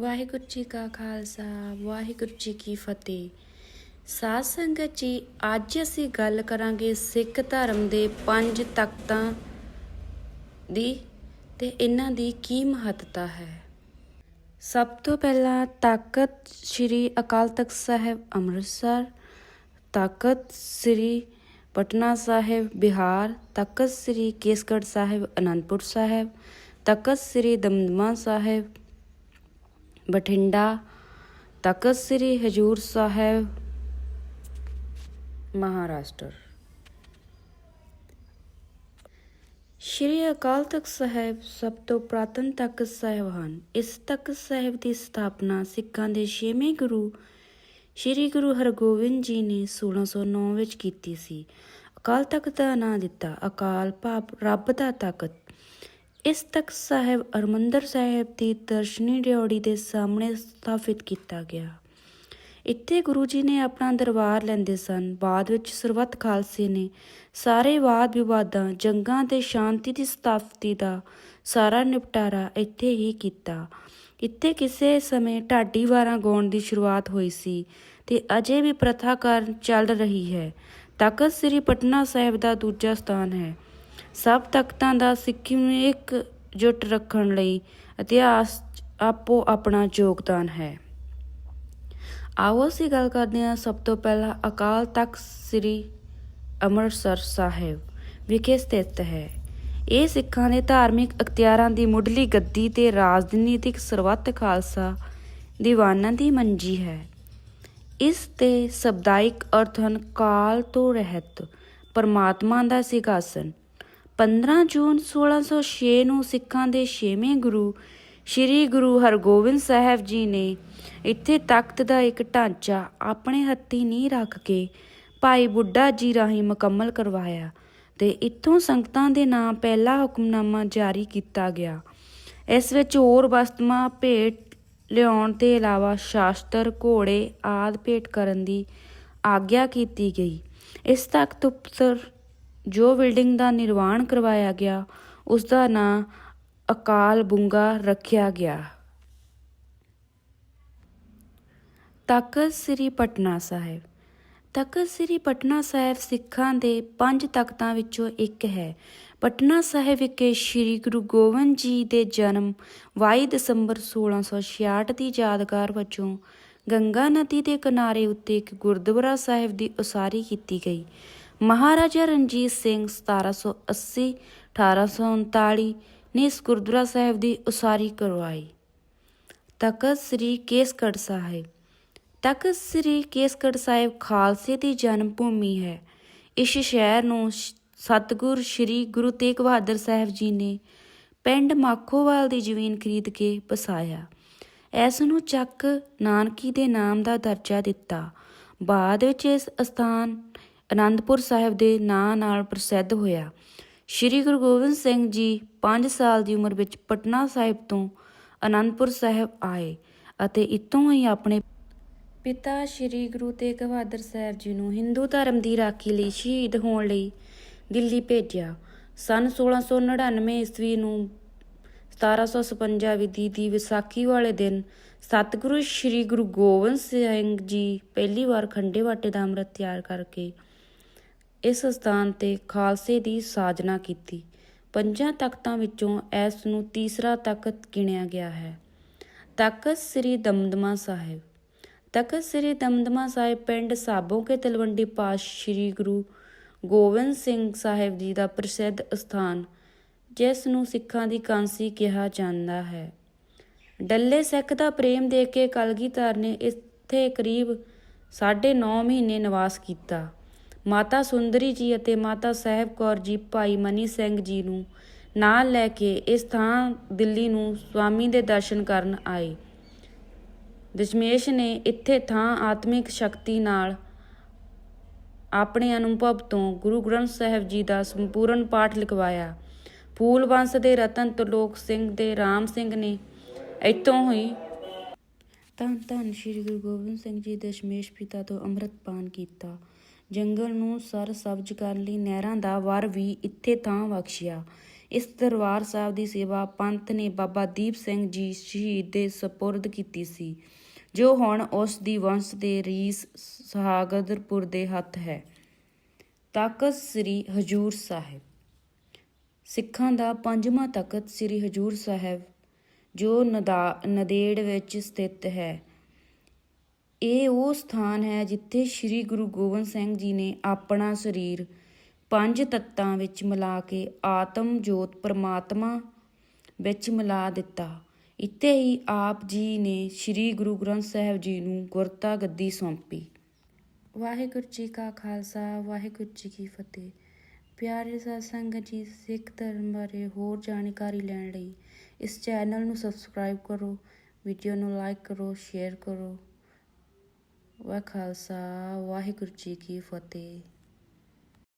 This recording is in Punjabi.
ਵਾਹਿਗੁਰੂ ਜੀ ਕਾ ਖਾਲਸਾ, ਵਾਹਿਗੁਰੂ ਜੀ ਕੀ ਫਤਿਹ। ਸਾਧ ਸੰਗਤ ਜੀ, ਅੱਜ ਅਸੀਂ ਗੱਲ ਕਰਾਂਗੇ ਸਿੱਖ ਧਰਮ ਦੇ ਪੰਜ ਤਖਤਾਂ ਦੀ ਤੇ ਇਹਨਾਂ ਦੀ ਕੀ ਮਹੱਤਤਾ ਹੈ। ਸਭ ਤੋਂ ਪਹਿਲਾਂ ਤਾਕਤ ਸ੍ਰੀ ਅਕਾਲ ਤਖਤ ਸਾਹਿਬ ਅੰਮ੍ਰਿਤਸਰ, ਤਾਕਤ ਸ੍ਰੀ ਪਟਨਾ ਸਾਹਿਬ ਬਿਹਾਰ, ਤਾਕਤ ਸ੍ਰੀ ਕੇਸਗੜ੍ਹ ਸਾਹਿਬ ਅਨੰਦਪੁਰ ਸਾਹਿਬ ਤਖਤ ਸ੍ਰੀ ਦਮਦਮਾ ਸਾਹਿਬ ਬਠਿੰਡਾ ਤਖਤ ਸ੍ਰੀ ਹਜੂਰ ਸਾਹਿਬ, ਮਹਾਰਾਸ਼ਟਰ। ਸ਼੍ਰੀ ਅਕਾਲ ਤਖਤ ਸਾਹਿਬ ਸਭ ਤੋਂ ਪ੍ਰਾਤਨ ਤਖਤ ਸਾਹਿਬ ਹਨ। ਇਸ ਤਖਤ ਸਾਹਿਬ ਦੀ ਸਥਾਪਨਾ ਸਿੱਖਾਂ ਦੇ ਛੇਵੇਂ ਗੁਰੂ, ਸ਼੍ਰੀ ਗੁਰੂ ਹਰਗੋਬਿੰਦ ਜੀ ਨੇ 1609 ਵਿੱਚ ਕੀਤੀ ਸੀ। ਅਕਾਲ ਤਖਤ ਦਾ ਨਾਂ ਦਿੱਤਾ ਅਕਾਲ ਭਾਵ ਰੱਬ ਦਾ ਤਖਤ। ਇਸ ਤਖਤ ਸਾਹਿਬ ਹਰਿਮੰਦਰ ਸਾਹਿਬ ਦੀ ਦਰਸ਼ਨੀ ਡਿਓੜੀ ਦੇ ਸਾਹਮਣੇ ਸਥਾਪਿਤ ਕੀਤਾ ਗਿਆ। ਇੱਥੇ ਗੁਰੂ ਜੀ ਨੇ ਆਪਣਾ ਦਰਬਾਰ ਲੈਂਦੇ ਸਨ। ਬਾਅਦ ਵਿੱਚ ਸਰਬੱਤ ਖਾਲਸੇ ਨੇ ਸਾਰੇ ਵਾਦ ਵਿਵਾਦਾਂ, ਜੰਗਾਂ ਤੇ ਸ਼ਾਂਤੀ ਦੀ ਸਥਾਪਤੀ ਦਾ ਸਾਰਾ ਨਿਪਟਾਰਾ ਇੱਥੇ ਹੀ ਕੀਤਾ। ਇੱਥੇ ਕਿਸੇ ਸਮੇਂ ਢਾਡੀ ਵਾਰਾਂ ਗਾਉਣ ਦੀ ਸ਼ੁਰੂਆਤ ਹੋਈ ਸੀ ਤੇ ਅਜੇ ਵੀ ਪ੍ਰਥਾ ਕਾਰਨ ਚੱਲ ਰਹੀ ਹੈ। ਤਖਤ ਸ੍ਰੀ ਪਟਨਾ ਸਾਹਿਬ ਦਾ ਦੂਜਾ ਸਥਾਨ ਹੈ। ਸਭ ਤਖਤਾਂ ਦਾ ਸਿੱਖੀ ਨੂੰ ਇੱਕ ਜੁੱਟ ਰੱਖਣ ਲਈ ਇਤਿਹਾਸ 'ਚ ਆਪੋ ਆਪਣਾ ਯੋਗਦਾਨ ਹੈ। ਆਓ ਅਸੀਂ ਗੱਲ ਕਰਦੇ ਹਾਂ ਸਭ ਤੋਂ ਪਹਿਲਾਂ ਅਕਾਲ ਤਖਤ ਸ੍ਰੀ ਅੰਮ੍ਰਿਤਸਰ ਸਾਹਿਬ ਵਿਖੇ ਸਥਿਤ ਹੈ। ਇਹ ਸਿੱਖਾਂ ਦੇ ਧਾਰਮਿਕ ਅਖਤਿਆਰਾਂ ਦੀ ਮੁੱਢਲੀ ਗੱਦੀ ਤੇ ਰਾਜਨੀਤਿਕ ਸਰਬੱਤ ਖਾਲਸਾ ਦੀਵਾਨਾਂ ਦੀ ਮੰਜੀ ਹੈ। ਇਸ 'ਤੇ ਸ਼ਬਦਾਇਕ ਅਰਥ ਹਨ ਕਾਲ ਤੋਂ ਰਹਿਤ, ਪਰਮਾਤਮਾ ਦਾ ਸਿੰਘਾਸਨ 15 ਜੂਨ 1606 ਨੂੰ ਸਿੱਖਾਂ ਦੇ ਛੇਵੇਂ ਗੁਰੂ, ਸ੍ਰੀ ਗੁਰੂ ਹਰਗੋਬਿੰਦ ਸਾਹਿਬ ਜੀ ਨੇ ਇੱਥੇ ਤਖਤ ਦਾ ਇੱਕ ਢਾਂਚਾ ਆਪਣੇ ਹੱਥੀਂ ਨੀਂਹ ਰੱਖ ਕੇ ਭਾਈ ਬੁੱਢਾ ਜੀ ਰਾਹੀਂ ਮੁਕੰਮਲ ਕਰਵਾਇਆ ਤੇ ਇੱਥੋਂ ਸੰਗਤਾਂ ਦੇ ਨਾਂ ਪਹਿਲਾ ਹੁਕਮਨਾਮਾ ਜਾਰੀ ਕੀਤਾ ਗਿਆ। ਇਸ ਵਿੱਚ ਹੋਰ ਵਸਤੂਆਂ, ਭੇਟ ਲਿਆਉਣ ਦੇ ਇਲਾਵਾ ਸ਼ਾਸਤਰ, ਘੋੜੇ ਆਦ ਭੇਟ ਕਰਨ ਦੀ ਆਗਿਆ ਕੀਤੀ ਗਈ। ਇਸ ਤਖਤ ਉੱਪਰ ਜੋ ਬਿਲਡਿੰਗ ਦਾ ਨਿਰਮਾਣ ਕਰਵਾਇਆ ਗਿਆ, ਉਸ ਦਾ ਨਾਂ ਅਕਾਲ ਬੁੰਗਾ ਰੱਖਿਆ ਗਿਆ। ਤਖਤ ਸ੍ਰੀ ਪਟਨਾ ਸਾਹਿਬ। ਤਖਤ ਸ੍ਰੀ ਪਟਨਾ ਸਾਹਿਬ ਸਿੱਖਾਂ ਦੇ ਪੰਜ ਤਖਤਾਂ ਵਿੱਚੋਂ ਇੱਕ ਹੈ। ਪਟਨਾ ਸਾਹਿਬ ਵਿਖੇ ਸ੍ਰੀ ਗੁਰੂ ਗੋਬਿੰਦ ਜੀ ਦੇ ਜਨਮ 22 ਦਸੰਬਰ 1666 ਦੀ ਯਾਦਗਾਰ ਵਜੋਂ ਗੰਗਾ ਨਦੀ ਦੇ ਕਿਨਾਰੇ ਉੱਤੇ ਇੱਕ ਗੁਰਦੁਆਰਾ ਸਾਹਿਬ ਦੀ ਉਸਾਰੀ ਕੀਤੀ ਗਈ। ਮਹਾਰਾਜਾ ਰਣਜੀਤ ਸਿੰਘ 1780 1839 ਨੇ ਇਸ ਗੁਰਦੁਆਰਾ ਸਾਹਿਬ ਦੀ ਉਸਾਰੀ ਕਰਵਾਈ। ਤਖਤ ਸ੍ਰੀ ਕੇਸਗੜ੍ਹ ਸਾਹਿਬ। ਤਖਤ ਸ੍ਰੀ ਕੇਸਗੜ੍ਹ ਸਾਹਿਬ ਖਾਲਸੇ ਦੀ ਜਨਮ ਭੂਮੀ ਹੈ। ਇਸ ਸ਼ਹਿਰ ਨੂੰ ਸ਼- ਸਤਿਗੁਰ ਸ੍ਰੀ ਗੁਰੂ ਤੇਗ ਬਹਾਦਰ ਸਾਹਿਬ ਜੀ ਨੇ ਪਿੰਡ ਮਾਖੋਵਾਲ ਦੀ ਜ਼ਮੀਨ ਖਰੀਦ ਕੇ ਵਸਾਇਆ। ਇਸ ਨੂੰ ਚੱਕ ਨਾਨਕੀ ਦੇ ਨਾਮ ਦਾ ਦਰਜਾ ਦਿੱਤਾ। ਬਾਅਦ ਵਿੱਚ ਇਸ ਸਥਾਨ ਅਨੰਦਪੁਰ ਸਾਹਿਬ ਦੇ ਨਾਂ ਨਾਲ ਪ੍ਰਸਿੱਧ ਹੋਇਆ। ਸ੍ਰੀ ਗੁਰੂ ਗੋਬਿੰਦ ਸਿੰਘ ਜੀ 5 ਸਾਲ ਦੀ ਉਮਰ ਵਿੱਚ ਪਟਨਾ ਸਾਹਿਬ ਤੋਂ ਅਨੰਦਪੁਰ ਸਾਹਿਬ ਆਏ ਅਤੇ ਇੱਥੋਂ ਹੀ ਆਪਣੇ ਪਿਤਾ ਸ੍ਰੀ ਗੁਰੂ ਤੇਗ ਬਹਾਦਰ ਸਾਹਿਬ ਜੀ ਨੂੰ ਹਿੰਦੂ ਧਰਮ ਦੀ ਰਾਖੀ ਲਈ ਸ਼ਹੀਦ ਹੋਣ ਲਈ ਦਿੱਲੀ ਭੇਜਿਆ। ਸਨ 1699 ਈਸਵੀ ਨੂੰ 1756 ਵਿਧੀ ਦੀ ਵਿਸਾਖੀ ਵਾਲੇ ਦਿਨ ਸਤਿਗੁਰੂ ਸ੍ਰੀ ਗੁਰੂ ਗੋਬਿੰਦ ਸਿੰਘ ਜੀ ਪਹਿਲੀ ਵਾਰ ਖੰਡੇ ਵਾਟੇ ਦਾ ਅੰਮ੍ਰਿਤ ਤਿਆਰ ਕਰਕੇ ਇਸ ਸਥਾਨ ਤੇ ਖਾਲਸੇ ਦੀ ਸਾਜਨਾ ਕੀਤੀ। ਪੰਜਾਂ ਤਖਤਾਂ ਵਿੱਚੋਂ ਇਸ ਨੂੰ ਤੀਸਰਾ ਤਖਤ ਗਿਣਿਆ ਗਿਆ ਹੈ। ਤਖਤ ਸ੍ਰੀ ਦਮਦਮਾ ਸਾਹਿਬ। ਤਖਤ ਸ੍ਰੀ ਦਮਦਮਾ ਸਾਹਿਬ ਪਿੰਡ ਸਾਬੋ ਕੇ ਤਲਵੰਡੀ ਪਾਸ ਸ੍ਰੀ ਗੁਰੂ ਗੋਬਿੰਦ ਸਿੰਘ ਸਾਹਿਬ ਜੀ ਦਾ ਪ੍ਰਸਿੱਧ ਸਥਾਨ, ਜਿਸ ਨੂੰ ਸਿੱਖਾਂ ਦੀ ਕਾਂਸੀ ਕਿਹਾ ਜਾਂਦਾ ਹੈ। ਡੱਲੇ ਸਿੱਖ ਦਾ ਪ੍ਰੇਮ ਦੇਖ ਕੇ ਕਲਗੀਧਰ ਨੇ ਇੱਥੇ ਕਰੀਬ 9.5 ਮਹੀਨੇ ਨਿਵਾਸ ਕੀਤਾ। ਮਾਤਾ ਸੁੰਦਰੀ ਜੀ ਅਤੇ ਮਾਤਾ ਸਾਹਿਬ ਕੌਰ ਜੀ ਭਾਈ ਮਨੀ ਸਿੰਘ ਜੀ ਨੂੰ ਨਾਲ ਲੈ ਕੇ ਇਸ ਥਾਂ ਦਿੱਲੀ ਨੂੰ ਸਵਾਮੀ ਦੇ ਦਰਸ਼ਨ ਕਰਨ ਆਏ। ਦਸ਼ਮੇਸ਼ ਨੇ ਇੱਥੇ ਥਾਂ ਆਤਮਿਕ ਸ਼ਕਤੀ ਨਾਲ ਆਪਣੇ ਅਨੁਭਵ ਤੋਂ ਗੁਰੂ ਗ੍ਰੰਥ ਸਾਹਿਬ ਜੀ ਦਾ ਸੰਪੂਰਨ ਪਾਠ ਲਿਖਵਾਇਆ। ਫੂਲ ਵੰਸ਼ ਦੇ ਰਤਨ ਤਰਲੋਕ ਸਿੰਘ ਦੇ ਰਾਮ ਸਿੰਘ ਨੇ ਇੱਥੋਂ ਹੀ ਧੰਨ ਧੰਨ ਸ੍ਰੀ ਗੁਰੂ ਗੋਬਿੰਦ ਸਿੰਘ ਜੀ ਦਸ਼ਮੇਸ਼ ਪਿਤਾ ਤੋਂ ਅੰਮ੍ਰਿਤ ਪਾਨ ਕੀਤਾ। ਜੰਗਲ ਨੂੰ ਸਰ ਸਬਜ਼ ਕਰਨ ਲਈ ਨਹਿਰਾਂ ਦਾ ਵਰ ਵੀ ਇੱਥੇ ਥਾਂ ਬਖਸ਼ਿਆ। ਇਸ ਦਰਬਾਰ ਸਾਹਿਬ ਦੀ ਸੇਵਾ ਪੰਥ ਨੇ ਬਾਬਾ ਦੀਪ ਸਿੰਘ ਜੀ ਸ਼ਹੀਦ ਦੇ ਸਪੁਰਦ ਕੀਤੀ ਸੀ, ਜੋ ਹੁਣ ਉਸ ਦੀ ਵੰਸ਼ ਦੇ ਰੀਸ ਸਹਾਗਦਰਪੁਰ ਦੇ ਹੱਥ ਹੈ। ਤਖਤ ਸ੍ਰੀ ਹਜੂਰ ਸਾਹਿਬ। ਸਿੱਖਾਂ ਦਾ ਪੰਜਵਾਂ ਤਖਤ ਸ੍ਰੀ ਹਜੂਰ ਸਾਹਿਬ, ਜੋ ਨਦਾ, ਨਦੇੜ ਵਿੱਚ ਸਥਿਤ ਹੈ। ਇਹ ਉਹ ਸਥਾਨ ਹੈ ਜਿੱਥੇ ਸ੍ਰੀ ਗੁਰੂ ਗੋਬਿੰਦ ਸਿੰਘ ਜੀ ਨੇ ਆਪਣਾ ਸਰੀਰ ਪੰਜ ਤੱਤਾਂ ਵਿੱਚ ਮਿਲਾ ਕੇ ਆਤਮ ਜੋਤ ਪਰਮਾਤਮਾ ਵਿੱਚ ਮਿਲਾ ਦਿੱਤਾ। ਇੱਥੇ ਹੀ ਆਪ ਜੀ ਨੇ ਸ੍ਰੀ ਗੁਰੂ ਗ੍ਰੰਥ ਸਾਹਿਬ ਜੀ ਨੂੰ ਗੁਰਤਾ ਗੱਦੀ ਸੌਂਪੀ। ਵਾਹਿਗੁਰੂ ਜੀ ਕਾ ਖਾਲਸਾ, ਵਾਹਿਗੁਰੂ ਜੀ ਕੀ ਫਤਿਹ। ਪਿਆਰੇ ਸਾਧ ਸੰਗਤ ਜੀ, ਸਿੱਖ ਧਰਮ ਬਾਰੇ ਹੋਰ ਜਾਣਕਾਰੀ ਲੈਣ ਲਈ ਇਸ ਚੈਨਲ ਨੂੰ ਸਬਸਕ੍ਰਾਈਬ ਕਰੋ, ਵੀਡੀਓ ਨੂੰ ਲਾਈਕ ਕਰੋ, ਸ਼ੇਅਰ ਕਰੋ। ਵਾ ਖਾਲਸਾ ਵਾਹਿਗੁਰੂ ਜੀ ਕੀ ਫਤਿਹ।